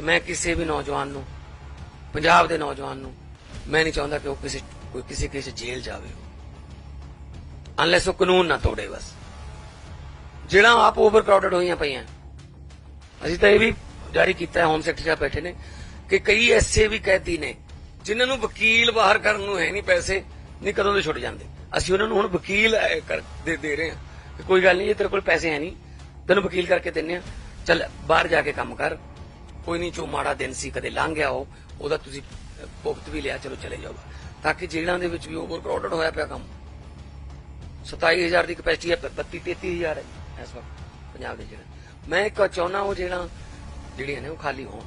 ਮੈਂ ਕਿਸੇ ਵੀ ਨੌਜਵਾਨ ਨੂੰ, ਪੰਜਾਬ ਦੇ ਨੌਜਵਾਨ ਨੂੰ, ਮੈਂ ਨਹੀਂ ਚਾਹੁੰਦਾ ਕਿ ਉਹ ਕਿਸੇ, ਕੋਈ ਕਿਸੇ ਕਿਸੇ ਜੇਲ੍ਹ ਜਾਵੇ। ਅਨਲੈਸ ਉਹ ਕਾਨੂੰਨ ਨਾ ਤੋੜੇ ਬਸ। ਜਿਹੜਾ ਆਪ ਓਵਰ ਕਰਾਊਡਡ ਹੋਈਆਂ ਪਈਆਂ। ਅਸੀਂ ਤਾਂ ਇਹ ਵੀ ਜਾਰੀ ਕੀਤਾ ਹੈ ਹੋਮ ਸੈਕਟਰੀ ਸਾਹਿਬ ਬੈਠੇ ਨੇ, ਕਿ ਕਈ ਐਸੇ ਵੀ ਕੈਦੀ ਨੇ, ਜਿਨ੍ਹਾਂ ਨੂੰ ਵਕੀਲ ਬਾਹਰ ਕਰਨ ਨੂੰ ਹੈ ਨਹੀਂ ਪੈਸੇ, ਨਹੀਂ ਕਦੋਂ ਦੇ ਛੁੱਟ ਜਾਂਦੇ। ਅਸੀਂ ਉਹਨਾਂ ਨੂੰ ਹੁਣ ਵਕੀਲ ਦੇ ਦੇ ਰਹੇ ਹਾਂ। ਕੋਈ ਗੱਲ ਨਹੀਂ, ਜੇ ਤੇਰੇ ਕੋਲ ਪੈਸੇ ਹੈ ਨਹੀਂ, ਤੈਨੂੰ ਵਕੀਲ ਕਰਕੇ ਦਿੰਨੇ ਆ ਚੱਲ, ਬਾਹਰ ਜਾ ਕੇ ਕੰਮ ਕਰ। ਕੋਈ ਨਹੀਂ, ਜੋ ਮਾੜਾ ਦਿਨ ਸੀ, ਕਦੇ ਲੰਘ ਗਿਆ ਉਹ, ਉਹਦਾ ਤੁਸੀਂ ਭੁਗਤ ਵੀ ਲਿਆ, ਚਲੋ ਚਲੇ ਜਾਓ। ਤਾਂ ਕਿ ਜੇਲ੍ਹਾਂ ਦੇ ਵਿੱਚ ਵੀ ਓਵਰ ਕਰਾਊਡਡ ਹੋਇਆ ਪਿਆ ਕੰਮ। 27000 ਦੀ ਕਪੈਸਿਟੀ ਹੈ 32 33000 ਹੈ, ਇਸ ਵਕਤ, ਪੰਜਾਬ ਦੇ ਜਿਹੜਾ ਮੈਂ ਇੱਕ ਚਾਹੁੰਦਾ ਉਹ ਜਿਹੜਾ ਜਿਹੜੀਆਂ ਨੇ, ਉਹ ਖਾਲੀ ਹੋਣ।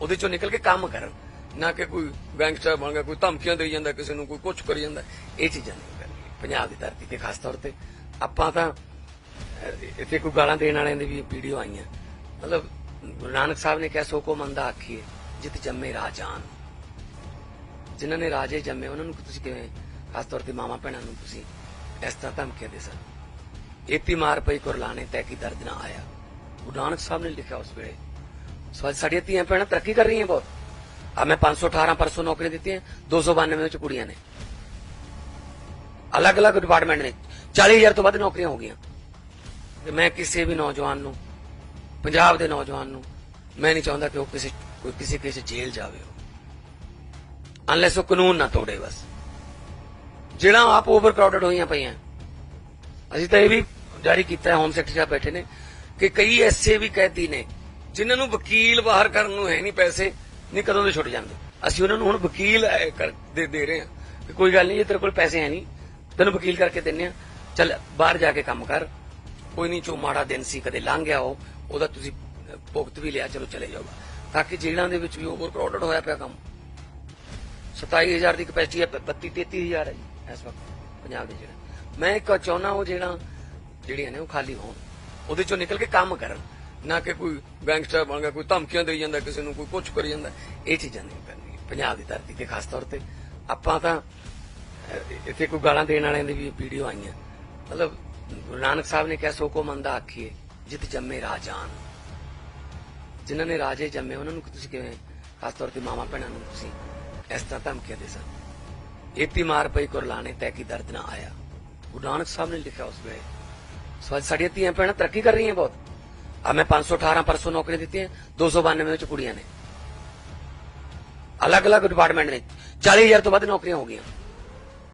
ਉਹਦੇ ਚੋਂ ਨਿਕਲ ਕੇ ਕੰਮ ਕਰਨ। ਨਾ ਕਿ ਕੋਈ ਗੈਂਗਸਟਰ ਬਣ ਗਿਆ, ਕੋਈ ਧਮਕੀਆਂ ਦੇਈ ਜਾਂਦਾ, ਕਿਸੇ ਨੂੰ ਕੋਈ ਕੁਝ ਕਰੀ ਜਾਂਦਾ। ਇਹ ਚੀਜ਼ਾਂ ਨਹੀਂ ਕਰਨੀਆਂ। ਪੰਜਾਬ ਦੀ ਧਰਤੀ ਤੇ ਖਾਸ ਤੌਰ ਤੇ ਆਪਾਂ ਤਾਂ ਇੱਥੇ ਕੋਈ ਗਾਲਾਂ ਦੇਣ ਵਾਲਿਆਂ ਦੀ ਵੀ ਵੀਡੀਓ ਆਈਆਂ। ਮਤਲਬ ਗੁਰੂ ਨਾਨਕ ਸਾਹਿਬ ਨੇ ਕਿਹਾ, ਸੋ ਕੋ ਮੰਦਾ ਆਖੀਏ ਜਿਤ ਜੰਮੇ ਰਾਜਾਨ। ਜਿਨ੍ਹਾਂ ਨੇ ਰਾਜੇ ਜੰਮੇ, ਉਹਨਾਂ ਨੂੰ ਤੁਸੀਂ ਕਿਵੇਂ, ਖਾਸ ਤੌਰ ਤੇ ਮਾਮਾ ਭੈਣਾਂ ਨੂੰ ਤੁਸੀਂ ਇਸ ਤਰ੍ਹਾਂ ਧਮਕੀਆਂ ਦੇ ਸਨ ਏਤੀ ਮਾਰ ਪਈ ਕੁਰਲਾਣੇ ਤੈ ਕੀ ਦਰਦ ਨਾ ਆਇਆ। ਗੁਰੂ ਨਾਨਕ ਸਾਹਿਬ ਨੇ ਲਿਖਿਆ ਉਸ ਵੇਲੇ, ਸੋ ਅੱਜ ਸਾਡੀਆਂ ਧੀਆਂ ਭੈਣਾਂ ਤਰੱਕੀ ਕਰ ਰਹੀਆਂ ਬਹੁਤ। ਆ ਮੈਂ 518 ਪਰਸੋਂ ਨੌਕਰੀਆਂ ਦਿੱਤੀਆਂ 292 ਵਿੱਚ ਕੁੜੀਆਂ ਨੇ। ਅਲੱਗ-ਅਲੱਗ ਡਿਪਾਰਟਮੈਂਟ ਨੇ 40000 ਤੋਂ ਵੱਧ ਨੌਕਰੀਆਂ ਹੋ ਗਈਆਂ। ਤੇ ਮੈਂ ਕਿਸੇ ਵੀ ਨੌਜਵਾਨ ਨੂੰ ਪੰਜਾਬ ਦੇ ਨੌਜਵਾਨ ਨੂੰ ਮੈਂ ਨਹੀਂ ਚਾਹੁੰਦਾ ਕਿ ਉਹ ਕਿਸੇ, ਕੋਈ ਕਿਸੇ ਕਿਸੇ ਜੇਲ੍ਹ ਜਾਵੇ ਅਨਲੈਸ ਉਹ ਕਾਨੂੰਨ ਨਾ ਤੋੜੇ ਬਸ। ਜਿਹੜਾ ਆਪ ਓਵਰ ਕਰਾਊਡਡ ਹੋਈਆਂ ਪਈਆਂ। ਅਸੀਂ ਤਾਂ ਇਹ ਵੀ ਜਾਰੀ ਕੀਤਾ ਹੈ ਹੋਮ ਸੈਕਟਰੀ ਸਾਹਿਬ ਬੈਠੇ ਨੇ, ਕਿ ਕਈ ਐਸੇ ਵੀ ਕੈਦੀ ਨੇ ਜਿਨ੍ਹਾਂ ਨੂੰ ਵਕੀਲ ਬਾਹਰ ਕਰਨ ਨੂੰ ਹੈ ਨਹੀਂ ਪੈਸੇ, ਨਹੀਂ ਕਦੋਂ ਦੇ ਛੁੱਟ ਜਾਂਦੇ। ਅਸੀਂ ਉਹਨਾਂ ਨੂੰ ਹੁਣ ਵਕੀਲ ਦੇ ਦੇ ਰਹੇ ਹਾਂ ਕਿ ਕੋਈ ਗੱਲ ਨਹੀਂ, ਜੇ ਤੇਰੇ ਕੋਲ ਪੈਸੇ ਹੈ ਨਹੀਂ, ਤੈਨੂੰ ਵਕੀਲ ਕਰਕੇ ਦਿੰਨੇ ਆ ਚੱਲ, ਬਾਹਰ ਜਾ ਕੇ ਕੰਮ ਕਰ। ਕੋਈ ਨਹੀਂ ਜੋ ਮਾੜਾ ਦਿਨ ਸੀ, ਕਦੇ ਲੰਘ ਗਿਆ ਉਹ। ਉਹਦਾ ਤੁਸੀਂ ਭੁਗਤ ਵੀ ਲਿਆ, ਚਲੋ ਚਲੇ ਜਾਓ। ਤਾਂ ਕਿ ਜੇਲ੍ਹਾਂ ਦੇ ਵਿੱਚ ਵੀ ਓਵਰ ਕਰਾਊਡਡ ਹੋਇਆ ਪਿਆ ਕੰਮ। 27000 ਦੀ ਕਪੈਸਿਟੀ ਹੈ 32 33000 ਹੈ ਜੀ, ਇਸ ਵਕਤ, ਪੰਜਾਬ ਦੇ ਜਿਹੜਾ ਮੈਂ ਇੱਕ ਚਾਹੁੰਦਾ ਉਹ ਜਿਹੜਾ ਜਿਹੜੀਆਂ ਨੇ, ਉਹ ਖਾਲੀ ਹੋਣ। ਉਹਦੇ ਚੋਂ ਨਿਕਲ ਕੇ ਕੰਮ ਕਰਨ। ਨਾ ਕਿ ਕੋਈ ਗੈਂਗਸਟਰ ਬਣ ਗਿਆ, ਕੋਈ ਧਮਕੀਆਂ ਦੇਈ ਜਾਂਦਾ, ਕਿਸੇ ਨੂੰ ਕੋਈ ਕੁਝ ਕਰੀ ਜਾਂਦਾ। ਇਹ ਚੀਜ਼ਾਂ ਨਹੀਂ ਕਰਨੀਆਂ। ਪੰਜਾਬ ਦੀ ਧਰਤੀ ਤੇ ਖਾਸ ਤੌਰ ਤੇ ਆਪਾਂ ਤਾਂ ਇੱਥੇ ਕੋਈ ਗਾਲਾਂ ਦੇਣ ਵਾਲਿਆਂ ਦੀ ਵੀ ਵੀਡੀਓ ਆਈਆਂ। ਮਤਲਬ, ਗੁਰੂ ਨਾਨਕ ਸਾਹਿਬ ਨੇ ਕਿਹਾ, ਸੋ ਕੋ ਮੰਦਾ ਆਖੀਏ। ਜਿਤ ਜੰਮੇ ਰਾਜਾਨ ਜਿਨ੍ਹਾਂ ਨੇ ਰਾਜੇ ਜੰਮੇ ਉਹਨਾਂ ਨੂੰ ਤੁਸੀਂ ਕਿਵੇਂ ਖਾਸ ਤੌਰ ਤੇ ਮਾਮਾ ਭੈਣਾਂ ਨੂੰ ਤੁਸੀਂ ਇਸ ਤਰ੍ਹਾਂ ਧਮਕੀਆਂ ਦੇ ਸਕਦੇ ਏਤੀ ਮਾਰ ਪਈ ਕੁਰਲਾਣੇ ਤੈ ਕੀ ਦਰਦ ਨਾ ਆਇਆ ਗੁਰੂ ਨਾਨਕ ਸਾਹਿਬ ਨੇ ਲਿਖਿਆ ਉਸ ਵੇਲੇ ਸੋ ਅੱਜ ਸਾਡੀਆਂ ਧੀਆਂ ਭੈਣਾਂ ਤਰੱਕੀ ਕਰ ਰਹੀਆਂ ਬਹੁਤ ਆ ਮੈਂ 518 ਪਰਸੋਂ ਨੌਕਰੀਆਂ ਦਿੱਤੀਆਂ 292 ਵਿੱਚ ਕੁੜੀਆਂ ਨੇ ਅਲੱਗ-ਅਲੱਗ ਡਿਪਾਰਟਮੈਂਟ ਨੇ 40000 ਤੋਂ ਵੱਧ ਨੌਕਰੀਆਂ ਹੋ ਗਈਆਂ